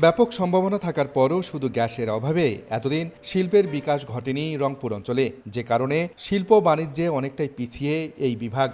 ব্যাপক সম্ভাবনা থাকার পরও শুধু গ্যাসের অভাবে এতদিন শিল্পের বিকাশ ঘটেনি রংপুর অঞ্চলে, যে কারণে শিল্প বাণিজ্যে অনেকটাই পিছিয়ে এই বিভাগ।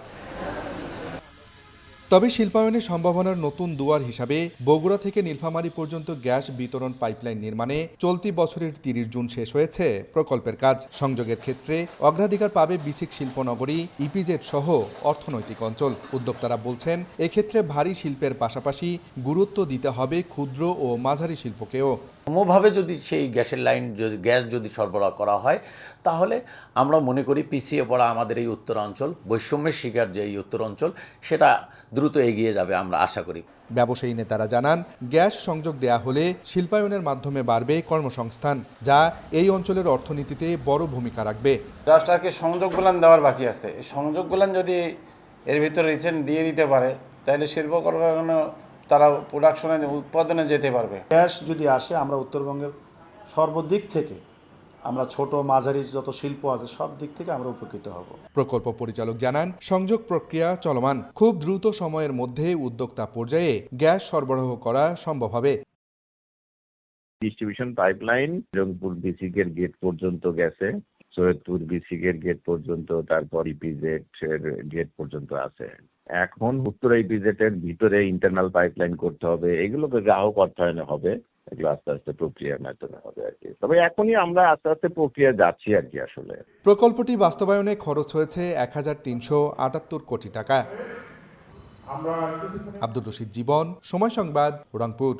তবে শিল্পায়নের সম্ভাবনার নতুন দুয়ার হিসাবে বগুড়া থেকে নীলফামারী পর্যন্ত গ্যাস বিতরণ পাইপলাইন নির্মাণে চলতি বছরের তিরিশ জুন শেষ হয়েছে প্রকল্পের কাজ। সংযোগের ক্ষেত্রে অগ্রাধিকার পাবে বিসিক শিল্পনগরী, ইপিজেড সহ অর্থনৈতিক অঞ্চল। উদ্যোক্তারা বলছেন, এক্ষেত্রে ভারী শিল্পের পাশাপাশি গুরুত্ব দিতে হবে ক্ষুদ্র ও মাঝারি শিল্পকেও। সমভাবে যদি সেই গ্যাসের লাইন গ্যাস যদি সরবরাহ করা হয়, তাহলে আমরা মনে করি পিছিয়ে পড়া আমাদের এই উত্তরাঞ্চল, বৈষম্যের শিকার যে এই উত্তরাঞ্চল, সেটা দ্রুত এগিয়ে যাবে আমরা আশা করি। ব্যবসায়ী নেতারা জানান গ্যাস সংযোগ দেয়া হলে শিল্পায়নের মাধ্যমে বাড়বে কর্মসংস্থান যা এই অঞ্চলের অর্থনীতিতে বড় ভূমিকা রাখবে। জাস্ট আর কি সংযোগগুলান দেওয়ার বাকি আছে। এই সংযোগগুলান যদি এর ভিতরে রিসেন্ট দিয়ে দিতে পারে তাহলে শিল্প কারখানা তারা প্রোডাকশনে উৎপাদনে যেতে পারবে। গ্যাস যদি আসে আমরা উত্তরবঙ্গের সর্বদিক থেকে আমরা ছোট মাঝারি যত শিল্প আছে সব দিক থেকে আমরা উপকৃত হব। প্রকল্প পরিচালক জানান সংযোগ প্রক্রিয়া চলমান। খুব দ্রুত সময়ের মধ্যে উদ্যোক্তা পর্যায়ে গ্যাস সরবরাহ করা সম্ভব হবে। ডিস্ট্রিবিউশন পাইপলাইন রংপুর বিসিকের গেট পর্যন্ত গেছে। সৈয়দপুর বিসিকের গেট পর্যন্ত তারপর ইপিজেড এর গেট পর্যন্ত আছে। এখন উত্তর ইপিজেড এর ভিতরে ইন্টারনাল পাইপলাইন করতে হবে। এগুলোকে গ্রাহক অর্থায়নে হবে। এগুলো আস্তে আস্তে প্রক্রিয়ার মাধ্যমে হবে আর কি। তবে এখনই আমরা আস্তে আস্তে প্রক্রিয়া যাচ্ছি আর কি আসলে। প্রকল্পটি বাস্তবায়নে খরচ হয়েছে এক হাজার তিনশো আটাত্তর কোটি টাকা। আব্দুর রশিদ জীবন সময় সংবাদ রংপুর।